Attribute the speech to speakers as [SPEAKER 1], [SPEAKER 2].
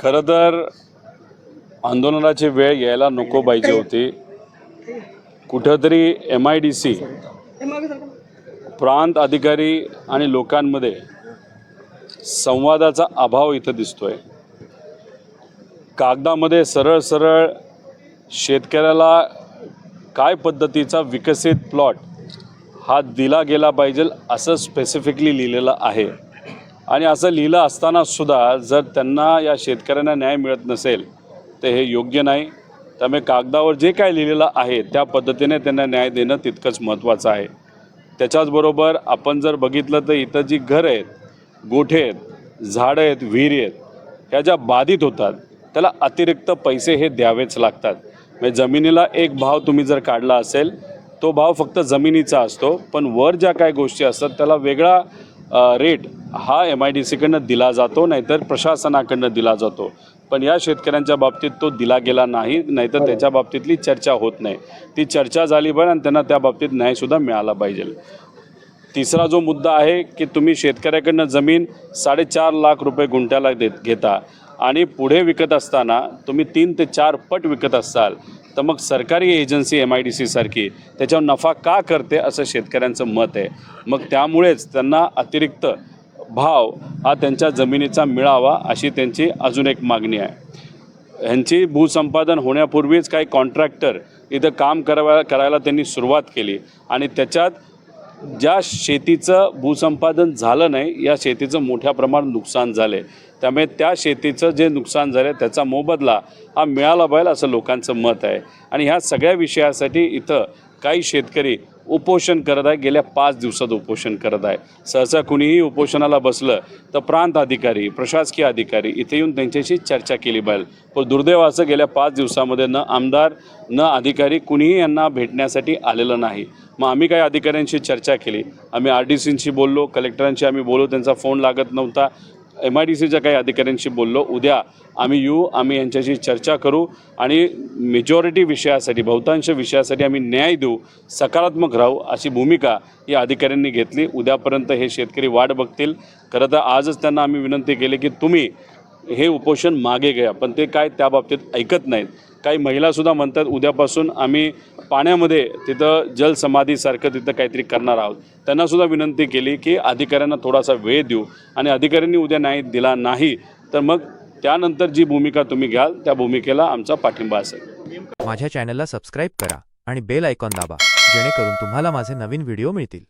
[SPEAKER 1] खरं तर आंदोलनाची वेळ यायला नको पाहिजे होती. कुठंतरी एम आय डी सी प्रांत अधिकारी आणि लोकांमध्ये संवादाचा अभाव इथं दिसतोय. कागदामध्ये सरळ सरळ शेतकऱ्याला काय पद्धतीचा विकसित प्लॉट हा दिला गेला पाहिजे असं स्पेसिफिकली लिहिलेलं आहे. आणि असं लिहिलं असताना सुद्धा जर त्यांना या शेतकऱ्यांना न्याय मिळत नसेल तर हे योग्य नाही. त्यामुळे कागदावर जे काय लिहिलेलं आहे त्या पद्धतीने त्यांना न्याय देणं तितकंच महत्त्वाचं आहे. त्याच्याचबरोबर आपण जर बघितलं तर इथं जी घरं आहेत गोठे आहेत झाडं आहेत विहिरी आहेत ह्या ज्या बाधित होतात त्याला अतिरिक्त पैसे हे द्यावेच लागतात. म्हणजे जमिनीला एक भाव तुम्ही जर काढला असेल तो भाव फक्त जमिनीचा असतो पण वर ज्या काय गोष्टी असतात त्याला वेगळा रेट हा एम आय डी सीकडनं दिला जातो नाहीतर प्रशासनाकडनं दिला जातो. पण या शेतकऱ्यांच्या बाबतीत तो दिला गेला नाही नाहीतर त्याच्या बाबतीतली चर्चा होत नाही. ती चर्चा झाली पाहिजे आणि त्यांना त्या बाबतीत न्यायसुद्धा मिळाला पाहिजे. तिसरा जो मुद्दा आहे की तुम्ही शेतकऱ्याकडनं जमीन साडेचार लाख रुपये गुंठ्याला देत घेता आणि पुढे विकत असताना तुम्ही तीन ते चार पट विकत असाल तर मग सरकारी एजन्सी एम आय डी सीसारखी त्याच्यावर नफा का करते असं शेतकऱ्यांचं मत आहे. मग त्यामुळेच त्यांना अतिरिक्त भाव हा त्यांच्या जमिनीचा मिळावा अशी त्यांची अजून एक मागणी आहे. ह्यांची भूसंपादन होण्यापूर्वीच काही कॉन्ट्रॅक्टर इथं काम करावा करायला त्यांनी सुरुवात केली आणि त्याच्यात ज्या शेतीचं भूसंपादन झालं नाही या शेतीचं मोठ्या प्रमाणात नुकसान झालं आहे त्यामुळे त्या शेतीचं जे नुकसान झालं आहे त्याचा मोबदला हा मिळाला पाहिजे असं लोकांचं मत आहे. आणि ह्या सगळ्या विषयासाठी इथं काही शेतकरी उपोषण करत आहे गेल्या पाच दिवसात उपोषण करत आहे. सहसा कुणीही उपोषणाला बसलं तर प्रांत अधिकारी प्रशासकीय अधिकारी इथे येऊन त्यांच्याशी चर्चा केली पाहिजे. पण दुर्दैवाचं गेल्या पाच दिवसामध्ये न आमदार न अधिकारी कुणीही यांना भेटण्यासाठी आलेलं नाही. मग आम्ही काही अधिकाऱ्यांशी चर्चा केली. आम्ही आर डी सींशी बोललो कलेक्टरांशी आम्ही बोललो त्यांचा फोन लागत नव्हता. एम आय डी सीच्या काही अधिकाऱ्यांशी बोललो. उद्या आम्ही येऊ आम्ही यांच्याशी चर्चा करू आणि मेजॉरिटी विषयासाठी बहुतांश विषयासाठी आम्ही न्याय देऊ सकारात्मक राहू अशी भूमिका या अधिकाऱ्यांनी घेतली. उद्यापर्यंत हे शेतकरी वाट बघतील. खरं तर आजच त्यांना आम्ही विनंती केली की तुम्ही हे उपोषण मागे घ्या पण ते काय त्या बाबतीत ऐकत नाहीत. काही महिलासुद्धा म्हणतात उद्यापासून आम्ही पाण्यामध्ये तिथं जलसमाधीसारखं तिथं काहीतरी करणार आहोत. त्यांनासुद्धा विनंती केली की अधिकाऱ्यांना थोडासा वेळ देऊ. आणि अधिकाऱ्यांनी उद्या नाही दिला नाही तर मग त्यानंतर जी भूमिका तुम्ही घ्याल त्या भूमिकेला आमचा पाठिंबा असेल.
[SPEAKER 2] माझ्या चॅनलला सबस्क्राईब करा आणि बेल आयकॉन दाबा जेणेकरून तुम्हाला माझे नवीन व्हिडिओ मिळतील.